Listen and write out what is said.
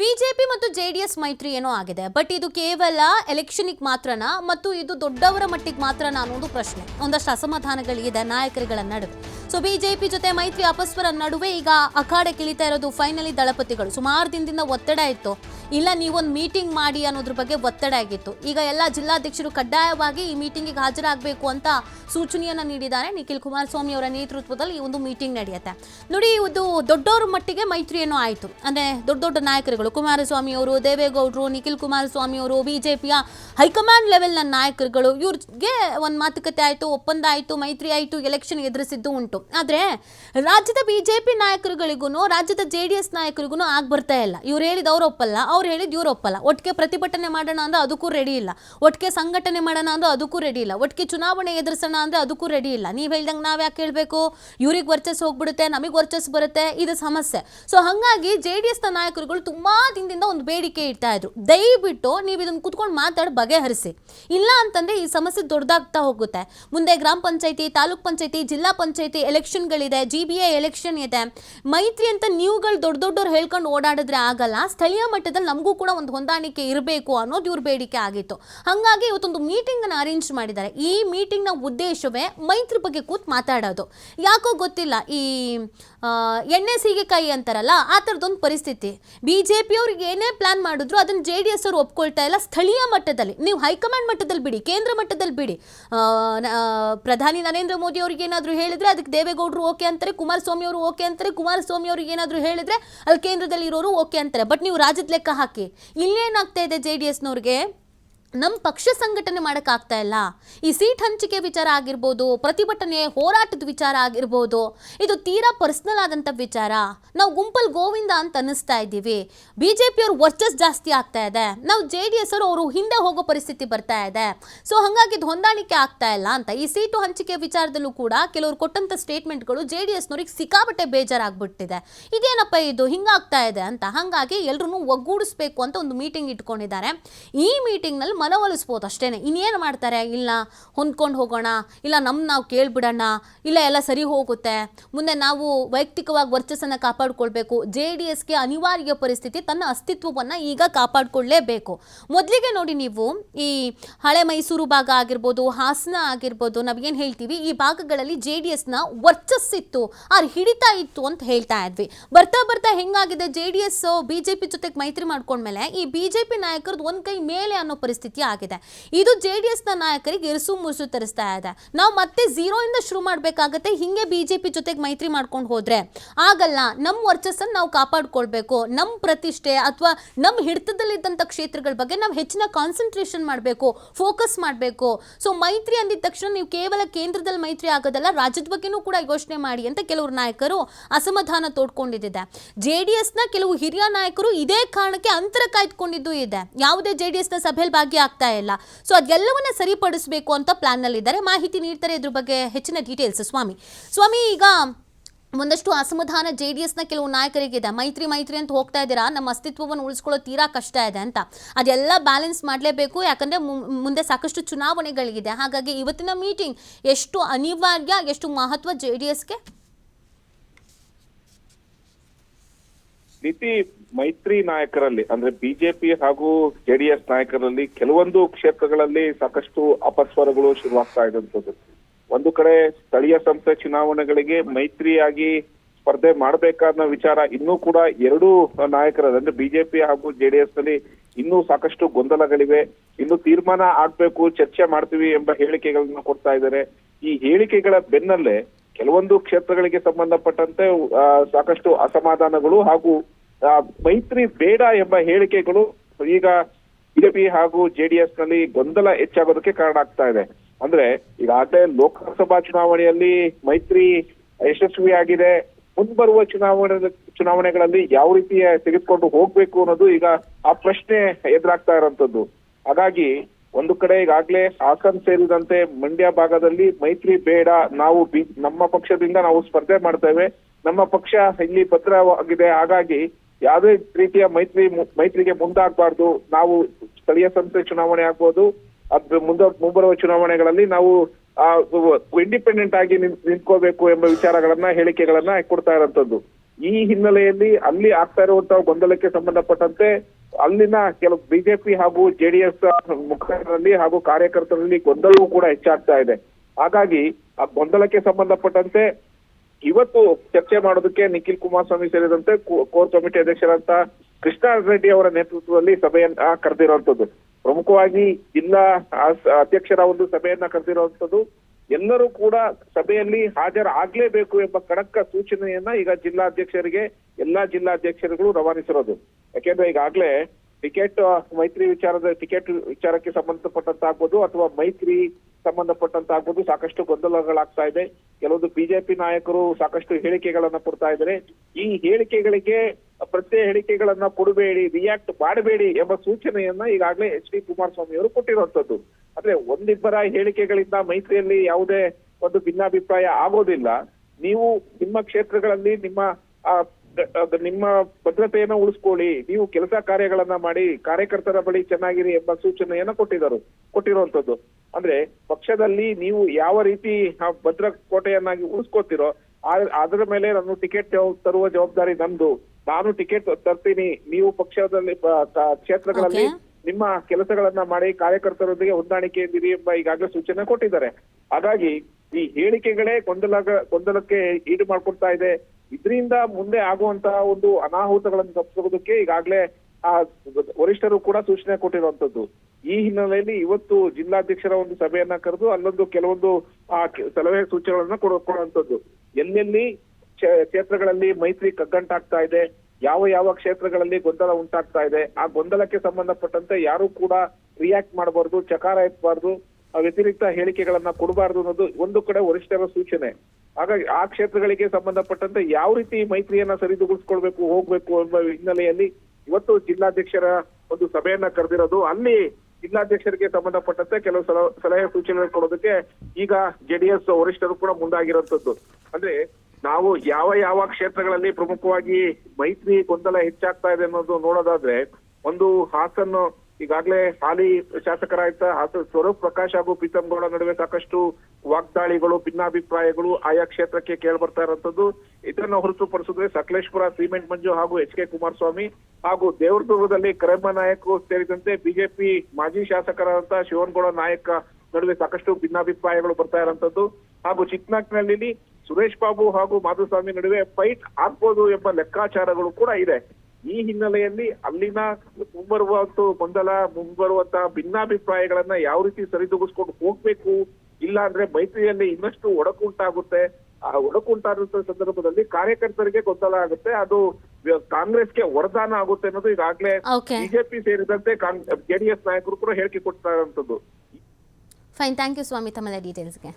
BJP ಮತ್ತು J D S ಮೈತ್ರಿ ಏನೋ ಆಗಿದೆ ಬಟ್ ಇದು ಕೇವಲ ಎಲೆಕ್ಷನಿಗೆ ಮಾತ್ರನಾ ಮತ್ತು ಇದು ದೊಡ್ಡವರ ಮಟ್ಟಿಗೆ ಮಾತ್ರನಾ ಅನ್ನೋದು ಪ್ರಶ್ನೆ. ಒಂದಷ್ಟು ಅಸಮಾಧಾನಗಳಿದೆ ನಾಯಕರುಗಳ ನಡುವೆ. ಸೊ ಬಿಜೆಪಿ ಜೊತೆ ಮೈತ್ರಿ ಅಪಸ್ವರ ನಡುವೆ ಈಗ ಅಖಾಡೆ ಕಿಳಿತಾ ಇರೋದು ಫೈನಲಿ ದಳಪತಿಗಳು. ಸುಮಾರು ದಿನದಿಂದ ಒತ್ತಡ ಇತ್ತು. ಇಲ್ಲ ನೀವೊಂದು ಮೀಟಿಂಗ್ ಮಾಡಿ ಅನ್ನೋದ್ರ ಬಗ್ಗೆ ಒತ್ತಡ ಆಗಿತ್ತು. ಈಗ ಎಲ್ಲ ಜಿಲ್ಲಾಧ್ಯಕ್ಷರು ಕಡ್ಡಾಯವಾಗಿ ಈ ಮೀಟಿಂಗಿಗೆ ಹಾಜರಾಗಬೇಕು ಅಂತ ಸೂಚನೆಯನ್ನು ನೀಡಿದ್ದಾರೆ. ನಿಖಿಲ್ ಕುಮಾರಸ್ವಾಮಿ ಅವರ ನೇತೃತ್ವದಲ್ಲಿ ಈ ಒಂದು ಮೀಟಿಂಗ್ ನಡೆಯುತ್ತೆ. ನೋಡಿ, ಇದು ದೊಡ್ಡವರ ಮಟ್ಟಿಗೆ ಮೈತ್ರಿಯನ್ನು ಆಯಿತು. ಅಂದರೆ ದೊಡ್ಡ ದೊಡ್ಡ ನಾಯಕರುಗಳು, ಕುಮಾರಸ್ವಾಮಿ ಅವರು, ದೇವೇಗೌಡರು, ನಿಖಿಲ್ ಕುಮಾರಸ್ವಾಮಿ ಅವರು, ಬಿಜೆಪಿಯ ಹೈಕಮಾಂಡ್ ಲೆವೆಲ್ನ ನಾಯಕರುಗಳು, ಇವ್ರಿಗೆ ಒಂದು ಮಾತುಕತೆ ಆಯಿತು, ಒಪ್ಪಂದ ಆಯಿತು, ಮೈತ್ರಿ ಆಯಿತು ಎಲೆಕ್ಷನ್ ಎದುರಿಸಿದ್ದು ಉಂಟು. ಆದರೆ ರಾಜ್ಯದ ಬಿಜೆಪಿ ನಾಯಕರುಗಳಿಗೂ ರಾಜ್ಯದ ಜೆ ಡಿ ಎಸ್ ನಾಯಕರಿಗೂ ಆಗಿ ಬರ್ತಾ ಇಲ್ಲ. ಇವ್ರು ಹೇಳಿದ ಅವ್ರು ಒಪ್ಪಲ್ಲ ಅವ್ರು ಹೇಳಿದ್ದು ಇವ್ರು ಒಪ್ಪಲ್ಲ. ಒಟ್ಟಿಗೆ ಪ್ರತಿಭಟನೆ ಮಾಡೋಣ ಅಂದ್ರೆ ಅದಕ್ಕೂ ರೆಡಿ ಇಲ್ಲ. ಒಟ್ಟಿಗೆ ಸಂಘಟನೆ ಮಾಡೋಣ ಅಂದ್ರೆ ಅದಕ್ಕೂ ರೆಡಿ ಇಲ್ಲ. ಒಟ್ಟಿಗೆ ಚುನಾವಣೆ ಎದುರಿಸೋಣ ಅಂದ್ರೆ ಅದಕ್ಕೂ ರೆಡಿ ಇಲ್ಲ. ನೀವು ಹೇಳ್ದಂಗೆ ನಾವು ಯಾಕೆ ಹೇಳಬೇಕು? ಇವ್ರಿಗೆ ವರ್ಚಸ್ ಹೋಗ್ಬಿಡುತ್ತೆ, ನಮಗೆ ವರ್ಚಸ್ ಬರುತ್ತೆ, ಇದು ಸಮಸ್ಯೆ. ಸೊ ಹಾಗಾಗಿ ಜೆ ಡಿ ಎಸ್ನ ನಾಯಕರುಗಳು ತುಂಬ ದಿನದಿಂದ ಒಂದು ಬೇಡಿಕೆ ಇಡ್ತಾ ಇದ್ರು. ದಯವಿಟ್ಟು ನೀವು ಇದನ್ನು ಕುತ್ಕೊಂಡು ಮಾತಾಡಿ ಬಗೆಹರಿಸಿ. ಇಲ್ಲ ಅಂತಂದ್ರೆ ಈ ಸಮಸ್ಯೆ ದೊಡ್ಡದಾಗ್ತಾ ಹೋಗುತ್ತೆ. ಮುಂದೆ ಗ್ರಾಮ ಪಂಚಾಯತಿ, ತಾಲೂಕ್ ಪಂಚಾಯತಿ, ಜಿಲ್ಲಾ ಪಂಚಾಯತಿ ಎಲೆಕ್ಷನ್ಗಳಿದೆ ಜಿ ಬಿ ಎ ಎಲೆಕ್ಷನ್ ಇದೆ. ಮೈತ್ರಿ ಅಂತ ನೀವುಗಳು ದೊಡ್ಡ ದೊಡ್ಡವ್ರು ಹೇಳ್ಕೊಂಡು ಓಡಾಡಿದ್ರೆ ಆಗಲ್ಲ. ಸ್ಥಳೀಯ ಮಟ್ಟದಲ್ಲಿ ನಮಗೂ ಕೂಡ ಒಂದು ಹೊಂದಾಣಿಕೆ ಇರಬೇಕು ಅನ್ನೋದು ಇವ್ರ ಬೇಡಿಕೆ ಆಗಿತ್ತು. ಹಾಗಾಗಿ ಇವತ್ತೊಂದು ಮೀಟಿಂಗ್ ಅನ್ನು ಅರೇಂಜ್ ಮಾಡಿದ್ದಾರೆ. ಈ ಮೀಟಿಂಗ್ನ ಉದ್ದೇಶವೇ ಮೈತ್ರಿ ಬಗ್ಗೆ ಕೂತ್ ಮಾತಾಡೋದು. ಯಾಕೋ ಗೊತ್ತಿಲ್ಲ, ಈ ಎಣ್ಣೆ ಸೀಗೆಕಾಯಿ ಅಂತಾರಲ್ಲ, ಆ ಥರದೊಂದು ಪರಿಸ್ಥಿತಿ. ಬಿ ಜೆ ಪಿಯವ್ರಿಗೆ ಏನೇ ಪ್ಲಾನ್ ಮಾಡಿದ್ರು ಅದನ್ನು ಜೆ ಡಿ ಎಸ್ ಅವರು ಒಪ್ಕೊಳ್ತಾ ಇಲ್ಲ ಸ್ಥಳೀಯ ಮಟ್ಟದಲ್ಲಿ. ನೀವು ಹೈಕಮಾಂಡ್ ಮಟ್ಟದಲ್ಲಿ ಬಿಡಿ, ಕೇಂದ್ರ ಮಟ್ಟದಲ್ಲಿ ಬಿಡಿ. ಪ್ರಧಾನಿ ನರೇಂದ್ರ ಮೋದಿ ಅವ್ರಿಗೆ ಏನಾದರೂ ಹೇಳಿದ್ರೆ ಅದಕ್ಕೆ ದೇವೇಗೌಡರು ಓಕೆ ಅಂತಾರೆ, ಕುಮಾರಸ್ವಾಮಿ ಅವರು ಓಕೆ ಅಂತಾರೆ, ಕುಮಾರಸ್ವಾಮಿ ಅವ್ರಿಗೆ ಏನಾದರೂ ಹೇಳಿದ್ರೆ ಅಲ್ಲಿ ಕೇಂದ್ರದಲ್ಲಿ ಇರೋರು ಓಕೆ ಅಂತಾರೆ. ಬಟ್ ನೀವು ರಾಜ್ಯದ ಲೆಕ್ಕ ಹಾಕಿ. ಇಲ್ಲೇನಾಗ್ತಾ ಇದೆ ಜೆ ಡಿ ಎಸ್ನವ್ರಿಗೆ ನಮ್ಮ ಪಕ್ಷ ಸಂಘಟನೆ ಮಾಡೋಕ್ಕಾಗ್ತಾ ಇಲ್ಲ. ಈ ಸೀಟ್ ಹಂಚಿಕೆ ವಿಚಾರ ಆಗಿರ್ಬೋದು, ಪ್ರತಿಭಟನೆ, ಹೋರಾಟದ ವಿಚಾರ ಆಗಿರ್ಬೋದು, ಇದು ತೀರಾ ಪರ್ಸ್ನಲ್ ಆದಂಥ ವಿಚಾರ. ನಾವು ಗುಂಪಲ್ ಗೋವಿಂದ ಅಂತ ಅನ್ನಿಸ್ತಾ ಇದ್ದೀವಿ. ಬಿ ಜೆ ಪಿಯವ್ರ ವರ್ಚಸ್ ಜಾಸ್ತಿ ಆಗ್ತಾ ಇದೆ. ನಾವು ಜೆ ಡಿ ಎಸ್ ಅವರು ಅವರು ಹಿಂದೆ ಹೋಗೋ ಪರಿಸ್ಥಿತಿ ಬರ್ತಾ ಇದೆ. ಸೊ ಹಾಗಾಗಿ ಹೊಂದಾಣಿಕೆ ಆಗ್ತಾ ಇಲ್ಲ ಅಂತ ಈ ಸೀಟು ಹಂಚಿಕೆ ವಿಚಾರದಲ್ಲೂ ಕೂಡ ಕೆಲವರು ಕೊಟ್ಟಂಥ ಸ್ಟೇಟ್ಮೆಂಟ್ಗಳು ಜೆ ಡಿ ಎಸ್ನವ್ರಿಗೆ ಸಿಕ್ಕಾಬಟ್ಟೆ ಬೇಜಾರಾಗ್ಬಿಟ್ಟಿದೆ. ಇದೇನಪ್ಪ ಇದು? ಹಿಂಗಾಗ್ತಾ ಇದೆ ಅಂತ. ಹಾಗಾಗಿ ಎಲ್ಲರೂ ಒಗ್ಗೂಡಿಸ್ಬೇಕು ಅಂತ ಒಂದು ಮೀಟಿಂಗ್ ಇಟ್ಕೊಂಡಿದ್ದಾರೆ. ಈ ಮೀಟಿಂಗ್ನಲ್ಲಿ ಮನವೊಲಿಸ್ಬೋದು ಅಷ್ಟೇ ಇನ್ನೇನು ಮಾಡ್ತಾರೆ? ಇಲ್ಲ ಹೊಂದ್ಕೊಂಡು ಹೋಗೋಣ, ಇಲ್ಲ ನಮ್ಮ ನಾವು ಕೇಳ್ಬಿಡೋಣ, ಇಲ್ಲ ಎಲ್ಲ ಸರಿ ಹೋಗುತ್ತೆ. ಮುಂದೆ ನಾವು ವೈಯಕ್ತಿಕವಾಗಿ ವರ್ಚಸ್ಸನ್ನು ಕಾಪಾಡಿಕೊಳ್ಬೇಕು. ಜೆ ಡಿ ಎಸ್ಗೆ ಅನಿವಾರ್ಯ ಪರಿಸ್ಥಿತಿ, ತನ್ನ ಅಸ್ತಿತ್ವವನ್ನು ಈಗ ಕಾಪಾಡಿಕೊಳ್ಳೇಬೇಕು ಮೊದಲಿಗೆ ನೋಡಿ ನೀವು, ಈ ಹಳೆ ಮೈಸೂರು ಭಾಗ ಆಗಿರ್ಬೋದು, ಹಾಸನ ಆಗಿರ್ಬೋದು, ನಾವೇನು ಹೇಳ್ತೀವಿ, ಈ ಭಾಗಗಳಲ್ಲಿ ಜೆ ಡಿ ಎಸ್ನ ವರ್ಚಸ್ಸಿತ್ತು ಆರ್ ಹಿಡಿತಾ ಇತ್ತು ಅಂತ ಹೇಳ್ತಾ ಇದ್ವಿ. ಬರ್ತಾ ಬರ್ತಾ ಹೆಂಗಾಗಿದೆ? J D S B J P ಜೊತೆಗೆ ಮೈತ್ರಿ ಮಾಡ್ಕೊಂಡ್ಮೇಲೆ ಈ ಬಿ ಜೆ ಪಿ ನಾಯಕರದ್ದು ಒಂದು ಕೈ ಮೇಲೆ ಅನ್ನೋ ಪರಿಸ್ಥಿತಿ ಆಗಿದೆ. ಇದು ಜೆ ಡಿ ಎಸ್ನ ನಾಯಕರಿಗೆ ಇರಿಸು ಮುರುಸು ತರಿಸ್ತಾ ಇದೆ. ನಾವು ಮತ್ತೆ ಝೀರೋಯಿಂದ ಶುರು ಮಾಡಬೇಕಾಗತ್ತೆ. ಹಿಂಗೆ ಬಿ ಜೆ ಪಿ ಜೊತೆಗೆ ಮೈತ್ರಿ ಮಾಡ್ಕೊಂಡು ಹೋದ್ರೆ. ಆಗಲ್ಲ ನಮ್ಮ ವರ್ಚಸ್ಸನ್ನು ನಾವು ಕಾಪಾಡ್ಕೊಳ್ಬೇಕು. ನಮ್ಮ ಪ್ರತಿಷ್ಠೆ ಅಥವಾ ನಮ್ಮ ಹಿಡಿತದಲ್ಲಿದ್ದಂಥ ಕ್ಷೇತ್ರಗಳ ಬಗ್ಗೆ ನಾವು ಹೆಚ್ಚಿನ ಕಾನ್ಸಂಟ್ರೇಷನ್ ಮಾಡಬೇಕು ಫೋಕಸ್ ಮಾಡಬೇಕು. ಸೊ ಮೈತ್ರಿ ಅಂದಿದ ತಕ್ಷಣ ನೀವು ಕೇವಲ ಕೇಂದ್ರದಲ್ಲಿ ಮೈತ್ರಿ ಆಗೋದಲ್ಲ, ರಾಜ್ಯದ ಬಗ್ಗೆನೂ ಕೂಡ ಯೋಚನೆ ಮಾಡಿ ಅಂತ ಕೆಲವರು ನಾಯಕರು ಅಸಮಾಧಾನ ತೋಡ್ಕೊಂಡಿದ್ದಿದೆ ಜೆ ಡಿ ಎಸ್ನ ಕೆಲವು ಹಿರಿಯ ನಾಯಕರು ಇದೇ ಕಾರಣಕ್ಕೆ ಅಂತರ ಕಾಯ್ದುಕೊಂಡಿದ್ದು ಇದೆ. ಯಾವುದೇ ಜೆ ಡಿ ಎಸ್ನ ಸಭೆಯಲ್ಲಿ ಭಾಗಿಯಾಗ್ತಾ ಇಲ್ಲ. ಸೊ ಅದೆಲ್ಲವನ್ನ ಸರಿಪಡಿಸಬೇಕು ಅಂತ ಪ್ಲಾನ್ನಲ್ಲಿದ್ದಾರೆ ಮಾಹಿತಿ ನೀಡ್ತಾರೆ ಇದ್ರ ಬಗ್ಗೆ ಹೆಚ್ಚಿನ ಡೀಟೇಲ್ಸ್ ಸ್ವಾಮಿ. ಸ್ವಾಮಿ, ಈಗ ಒಂದಷ್ಟು ಅಸಮಾಧಾನ ಜೆ ಡಿ ಎಸ್ನ ಕೆಲವು ನಾಯಕರಿಗಿದೆ. ಮೈತ್ರಿ ಮೈತ್ರಿ ಅಂತ ಹೋಗ್ತಾ ಇದ್ದೀರಾ? ನಮ್ಮ ಅಸ್ತಿತ್ವವನ್ನು ಉಳಿಸ್ಕೊಳ್ಳೋ ತೀರಾ ಕಷ್ಟ ಇದೆ ಅಂತ. ಅದೆಲ್ಲ ಬ್ಯಾಲೆನ್ಸ್ ಮಾಡಲೇಬೇಕು. ಯಾಕಂದರೆ ಮುಂದೆ ಸಾಕಷ್ಟು ಚುನಾವಣೆಗಳಿಗಿದೆ. ಹಾಗಾಗಿ ಇವತ್ತಿನ ಮೀಟಿಂಗ್ ಎಷ್ಟು ಅನಿವಾರ್ಯ, ಎಷ್ಟು ಮಹತ್ವ ಜೆ ಡಿ ಎಸ್ಗೆ? ಮೈತ್ರಿ ನಾಯಕರಲ್ಲಿ, ಅಂದ್ರೆ ಬಿಜೆಪಿ ಹಾಗೂ ಜೆಡಿಎಸ್ ನಾಯಕರಲ್ಲಿ ಕೆಲವೊಂದು ಕ್ಷೇತ್ರಗಳಲ್ಲಿ ಸಾಕಷ್ಟು ಅಪಸ್ವರಗಳು ಶುರುವಾಗ್ತಾ ಇದ್ದಂಥದ್ದು. ಒಂದು ಕಡೆ ಸ್ಥಳೀಯ ಸಂಸ್ಥೆ ಚುನಾವಣೆಗಳಿಗೆ ಮೈತ್ರಿಯಾಗಿ ಸ್ಪರ್ಧೆ ಮಾಡಬೇಕಾದ ವಿಚಾರ ಇನ್ನೂ ಕೂಡ ಎರಡೂ ನಾಯಕರ ಅಂದ್ರೆ ಬಿಜೆಪಿ ಹಾಗೂ ಜೆಡಿಎಸ್ನಲ್ಲಿ ಇನ್ನೂ ಸಾಕಷ್ಟು ಗೊಂದಲಗಳಿವೆ. ಇನ್ನು ತೀರ್ಮಾನ ಆಗ್ಬೇಕು, ಚರ್ಚೆ ಮಾಡ್ತೀವಿ ಎಂಬ ಹೇಳಿಕೆಗಳನ್ನ ಕೊಡ್ತಾ ಇದ್ದಾರೆ. ಈ ಹೇಳಿಕೆಗಳ ಬೆನ್ನಲ್ಲೇ ಕೆಲವೊಂದು ಕ್ಷೇತ್ರಗಳಿಗೆ ಸಂಬಂಧಪಟ್ಟಂತೆ ಸಾಕಷ್ಟು ಅಸಮಾಧಾನಗಳು ಹಾಗೂ ಮೈತ್ರಿ ಬೇಡ ಎಂಬ ಹೇಳಿಕೆಗಳು ಈಗ ಬಿಜೆಪಿ ಹಾಗೂ ಜೆಡಿಎಸ್ನಲ್ಲಿ ಗೊಂದಲ ಹೆಚ್ಚಾಗೋದಕ್ಕೆ ಕಾರಣ ಆಗ್ತಾ ಇದೆ. ಅಂದ್ರೆ ಈಗಾಗಲೇ ಲೋಕಸಭಾ ಚುನಾವಣೆಯಲ್ಲಿ ಮೈತ್ರಿ ಯಶಸ್ವಿಯಾಗಿದೆ. ಮುಂಬರುವ ಚುನಾವಣೆ, ಚುನಾವಣೆಗಳಲ್ಲಿ ಯಾವ ರೀತಿ ತೆಗೆದುಕೊಂಡು ಹೋಗ್ಬೇಕು ಅನ್ನೋದು ಈಗ ಆ ಪ್ರಶ್ನೆ ಎದುರಾಗ್ತಾ ಇರೋಂಥದ್ದು. ಹಾಗಾಗಿ ಒಂದು ಕಡೆ ಈಗಾಗಲೇ ಹಾಸನ್ ಸೇರಿದಂತೆ ಮಂಡ್ಯ ಭಾಗದಲ್ಲಿ ಮೈತ್ರಿ ಬೇಡ, ನಾವು ನಮ್ಮ ಪಕ್ಷದಿಂದ ನಾವು ಸ್ಪರ್ಧೆ ಮಾಡ್ತೇವೆ, ನಮ್ಮ ಪಕ್ಷ ಇಲ್ಲಿ ಭದ್ರವಾಗಿದೆ ಹಾಗಾಗಿ ಯಾವುದೇ ರೀತಿಯ ಮೈತ್ರಿ, ಮೈತ್ರಿಗೆ ಮುಂದಾಗಬಾರ್ದು. ನಾವು ಸ್ಥಳೀಯ ಸಂಸ್ಥೆ ಚುನಾವಣೆ ಆಗ್ಬೋದು, ಅದ್ ಮುಂದ, ಮುಂಬರುವ ಚುನಾವಣೆಗಳಲ್ಲಿ ನಾವು ಇಂಡಿಪೆಂಡೆಂಟ್ ಆಗಿ ನಿಂತ್- ನಿಂತ್ಕೋಬೇಕು ಎಂಬ ವಿಚಾರಗಳನ್ನ, ಹೇಳಿಕೆಗಳನ್ನ ಕೊಡ್ತಾ ಇರೋಂಥದ್ದು. ಈ ಹಿನ್ನೆಲೆಯಲ್ಲಿ ಅಲ್ಲಿ ಆಗ್ತಾ ಇರುವಂತಹ ಗೊಂದಲಕ್ಕೆ ಸಂಬಂಧಪಟ್ಟಂತೆ ಅಲ್ಲಿನ ಕೆಲವು ಬಿಜೆಪಿ ಹಾಗೂ ಜೆಡಿಎಸ್ ಮುಖಂಡರಲ್ಲಿ ಹಾಗೂ ಕಾರ್ಯಕರ್ತರಲ್ಲಿ ಗೊಂದಲವೂ ಕೂಡ ಹೆಚ್ಚಾಗ್ತಾ ಇದೆ. ಹಾಗಾಗಿ ಆ ಗೊಂದಲಕ್ಕೆ ಸಂಬಂಧಪಟ್ಟಂತೆ ಇವತ್ತು ಚರ್ಚೆ ಮಾಡೋದಕ್ಕೆ ನಿಖಿಲ್ ಕುಮಾರಸ್ವಾಮಿ ಸೇರಿದಂತೆ ಕೋರ್ ಕಮಿಟಿ ಅಧ್ಯಕ್ಷರಂತ ಕೃಷ್ಣ ರೆಡ್ಡಿ ಅವರ ನೇತೃತ್ವದಲ್ಲಿ ಸಭೆಯನ್ನ ಕರೆದಿರುವಂತದ್ದು ಪ್ರಮುಖವಾಗಿ ಜಿಲ್ಲಾ ಅಧ್ಯಕ್ಷರ ಒಂದು ಸಭೆಯನ್ನ ಕರೆದಿರುವಂತದ್ದು ಎಲ್ಲರೂ ಕೂಡ ಸಭೆಯಲ್ಲಿ ಹಾಜರಾಗ್ಲೇಬೇಕು ಎಂಬ ಕಡಕ ಸೂಚನೆಯನ್ನ ಈಗ ಜಿಲ್ಲಾಧ್ಯಕ್ಷರಿಗೆ, ಎಲ್ಲಾ ಜಿಲ್ಲಾಧ್ಯಕ್ಷರುಗಳು ರವಾನಿಸಿರೋದು. ಯಾಕೆಂದ್ರೆ ಈಗಾಗ್ಲೇ ಟಿಕೆಟ್, ಮೈತ್ರಿ ವಿಚಾರದ, ಟಿಕೆಟ್ ವಿಚಾರಕ್ಕೆ ಸಂಬಂಧಪಟ್ಟಂತಾಗ್ಬೋದು ಅಥವಾ ಮೈತ್ರಿ ಸಂಬಂಧಪಟ್ಟಂತಾಗ್ಬೋದು, ಸಾಕಷ್ಟು ಗೊಂದಲಗಳಾಗ್ತಾ ಇದೆ. ಕೆಲವೊಂದು ಬಿಜೆಪಿ ನಾಯಕರು ಸಾಕಷ್ಟು ಹೇಳಿಕೆಗಳನ್ನ ಕೊಡ್ತಾ ಇದ್ದಾರೆ. ಈ ಹೇಳಿಕೆಗಳಿಗೆ ಪ್ರತ್ಯೇಕ ಹೇಳಿಕೆಗಳನ್ನ ಕೊಡಬೇಡಿ ರಿಯಾಕ್ಟ್ ಮಾಡಬೇಡಿ ಎಂಬ ಸೂಚನೆಯನ್ನ ಈಗಾಗಲೇ ಎಚ್ ಡಿ ಕುಮಾರಸ್ವಾಮಿ ಅವರು ಕೊಟ್ಟಿರುವಂತದ್ದು ಅಂದ್ರೆ ಒಂದಿಬ್ಬರ ಹೇಳಿಕೆಗಳಿಂದ ಮೈತ್ರಿಯಲ್ಲಿ ಯಾವುದೇ ಒಂದು ಭಿನ್ನಾಭಿಪ್ರಾಯ ಆಗೋದಿಲ್ಲ. ನೀವು ನಿಮ್ಮ ಕ್ಷೇತ್ರಗಳಲ್ಲಿ ನಿಮ್ಮ ನಿಮ್ಮ ಭದ್ರತೆಯನ್ನ ಉಳಿಸ್ಕೊಳ್ಳಿ, ನೀವು ಕೆಲಸ ಕಾರ್ಯಗಳನ್ನ ಮಾಡಿ, ಕಾರ್ಯಕರ್ತರ ಬಳಿ ಚೆನ್ನಾಗಿರಿ ಎಂಬ ಸೂಚನೆಯನ್ನ ಕೊಟ್ಟಿದ್ದರು ಕೊಟ್ಟಿರುವಂತದ್ದು ಅಂದ್ರೆ ಪಕ್ಷದಲ್ಲಿ ನೀವು ಯಾವ ರೀತಿ ಆ ಭದ್ರ ಕೋಟೆಯನ್ನಾಗಿ ಉಳಿಸ್ಕೋತಿರೋ ಅದರ ಮೇಲೆ ನಾನು ಟಿಕೆಟ್ ತರುವ ಜವಾಬ್ದಾರಿ ನಮ್ದು. ನಾನು ಟಿಕೆಟ್ ತರ್ತೀನಿ. ನೀವು ಪಕ್ಷದಲ್ಲಿ ಕ್ಷೇತ್ರಗಳಲ್ಲಿ ನಿಮ್ಮ ಕೆಲಸಗಳನ್ನ ಮಾಡಿ ಕಾರ್ಯಕರ್ತರೊಂದಿಗೆ ಹೊಂದಾಣಿಕೆ ಇದ್ದೀರಿ ಎಂಬ ಈಗಾಗಲೇ ಸೂಚನೆ ಕೊಟ್ಟಿದ್ದಾರೆ. ಹಾಗಾಗಿ ಈ ಹೇಳಿಕೆಗಳೇ ಗೊಂದಲ ಗೊಂದಲಕ್ಕೆ ಈಡು ಮಾಡ್ಕೊಡ್ತಾ ಇದೆ. ಇದರಿಂದ ಮುಂದೆ ಆಗುವಂತಹ ಒಂದು ಅನಾಹುತಗಳನ್ನು ತಪ್ಪಿಸೋದಕ್ಕೆ ಈಗಾಗಲೇ ಆ ವರಿಷ್ಠರು ಕೂಡ ಸೂಚನೆ ಕೊಟ್ಟಿರುವಂತದ್ದು ಈ ಹಿನ್ನೆಲೆಯಲ್ಲಿ ಇವತ್ತು ಜಿಲ್ಲಾಧ್ಯಕ್ಷರ ಒಂದು ಸಭೆಯನ್ನ ಕರೆದು ಅಲ್ಲೊಂದು ಕೆಲವೊಂದು, ಆ ಸಲಹೆ ಸೂಚನೆಗಳನ್ನ ಕೊಡ ಕೊಡುವಂತದ್ದು ಎಲ್ಲೆಲ್ಲಿ ಕ್ಷೇತ್ರಗಳಲ್ಲಿ ಮೈತ್ರಿ ಕಗ್ಗಂಟಾಗ್ತಾ ಇದೆ, ಯಾವ ಯಾವ ಕ್ಷೇತ್ರಗಳಲ್ಲಿ ಗೊಂದಲ ಉಂಟಾಗ್ತಾ ಇದೆ, ಆ ಗೊಂದಲಕ್ಕೆ ಸಂಬಂಧಪಟ್ಟಂತೆ ಯಾರು ಕೂಡ ರಿಯಾಕ್ಟ್ ಮಾಡಬಾರ್ದು, ಚಕಾರ ಎತ್ತಬಾರ್ದು ವ್ಯತಿರಿಕ್ತ ಹೇಳಿಕೆಗಳನ್ನ ಕೊಡಬಾರ್ದು ಅನ್ನೋದು ಒಂದು ಕಡೆ ವರಿಷ್ಠರ ಸೂಚನೆ. ಹಾಗಾಗಿ ಆ ಕ್ಷೇತ್ರಗಳಿಗೆ ಸಂಬಂಧಪಟ್ಟಂತೆ ಯಾವ ರೀತಿ ಮೈತ್ರಿಯನ್ನ ಸರಿದೂಗಿಸ್ಕೊಳ್ಬೇಕು ಹೋಗ್ಬೇಕು ಎಂಬ ಹಿನ್ನೆಲೆಯಲ್ಲಿ ಇವತ್ತು ಜಿಲ್ಲಾಧ್ಯಕ್ಷರ ಒಂದು ಸಭೆಯನ್ನ ಕರೆದಿರೋದು ಅಲ್ಲಿ ಜಿಲ್ಲಾಧ್ಯಕ್ಷರಿಗೆ ಸಂಬಂಧಪಟ್ಟಂತೆ ಕೆಲವು ಸಲ, ಸಲಹೆ ಸೂಚನೆ ಕೊಡೋದಕ್ಕೆ ಈಗ ಜೆಡಿಎಸ್ ವರಿಷ್ಠರು ಕೂಡ ಮುಂದಾಗಿರುವಂತದ್ದು. ಅಂದ್ರೆ ನಾವು ಯಾವ ಯಾವ ಕ್ಷೇತ್ರಗಳಲ್ಲಿ ಪ್ರಮುಖವಾಗಿ ಮೈತ್ರಿ ಗೊಂದಲ ಹೆಚ್ಚಾಗ್ತಾ ಇದೆ ಅನ್ನೋದು ನೋಡೋದಾದ್ರೆ ಒಂದು ಹಾಸನ್ ಈಗಾಗಲೇ ಹಾಲಿ ಶಾಸಕರಾಯ್ತ ಸ್ವರೂಪ್ ಪ್ರಕಾಶ್ ಹಾಗೂ ಪ್ರೀತಮ್ ಗೌಡ ನಡುವೆ ಸಾಕಷ್ಟು ವಾಗ್ದಾಳಿಗಳು, ಭಿನ್ನಾಭಿಪ್ರಾಯಗಳು ಆಯಾ ಕ್ಷೇತ್ರಕ್ಕೆ ಕೇಳಿ ಬರ್ತಾ ಇರುವಂತದ್ದು. ಇದನ್ನು ಹೊರತುಪಡಿಸಿದ್ರೆ ಸಕಲೇಶ್ಪುರ, ಸಿಮೆಂಟ್ ಮಂಜು ಹಾಗೂ ಎಚ್ ಕೆ ಕುಮಾರಸ್ವಾಮಿ ಹಾಗೂ ದೇವರದುರ್ಗದಲ್ಲಿ ಕರೆಮ್ಮ ನಾಯಕ್ ಸೇರಿದಂತೆ ಬಿಜೆಪಿ ಮಾಜಿ ಶಾಸಕರಾದಂತಹ ಶಿವನಗೌಡ ನಾಯಕ ನಡುವೆ ಸಾಕಷ್ಟು ಭಿನ್ನಾಭಿಪ್ರಾಯಗಳು ಬರ್ತಾ ಇರುವಂತದ್ದು. ಹಾಗೂ ಚಿಕ್ಕನಾಕ್ನಲ್ಲಿ ಸುರೇಶ್ ಬಾಬು ಹಾಗೂ ಮಾಧುಸ್ವಾಮಿ ನಡುವೆ ಫೈಟ್ ಆಗ್ಬೋದು ಎಂಬ ಲೆಕ್ಕಾಚಾರಗಳು ಕೂಡ ಇದೆ. ಈ ಹಿನ್ನೆಲೆಯಲ್ಲಿ ಅಲ್ಲಿನ ಮುಂಬರುವಂತ ಗೊಂದಲ ಮುಂಬರುವಂತಹ ಭಿನ್ನಾಭಿಪ್ರಾಯಗಳನ್ನ ಯಾವ ರೀತಿ ಸರಿದೂಗಿಸ್ಕೊಂಡು ಹೋಗ್ಬೇಕು ಇಲ್ಲ ಅಂದ್ರೆ ಮೈತ್ರಿಯಲ್ಲಿ ಇನ್ನಷ್ಟು ಒಡಕು ಉಂಟಾಗುತ್ತೆ ಆ ಒಡಕು ಉಂಟಾದಂತ ಸಂದರ್ಭದಲ್ಲಿ ಕಾರ್ಯಕರ್ತರಿಗೆ ಗೊಂದಲ ಆಗುತ್ತೆ ಅದು ಕಾಂಗ್ರೆಸ್ಗೆ ವರದಾನ ಆಗುತ್ತೆ ಅನ್ನೋದು ಈಗಾಗಲೇ ಬಿಜೆಪಿ ಸೇರಿದಂತೆ ಜೆಡಿಎಸ್ ನಾಯಕರು ಕೂಡ ಹೇಳಿಕೆ ಕೊಡ್ತಾ ಇರುವಂತದ್ದು ಫೈನ್ ಥ್ಯಾಂಕ್ ಯು ಸ್ವಾಮಿ ತಮ್ಮ ಡೀಟೇಲ್ಸ್ಗೆ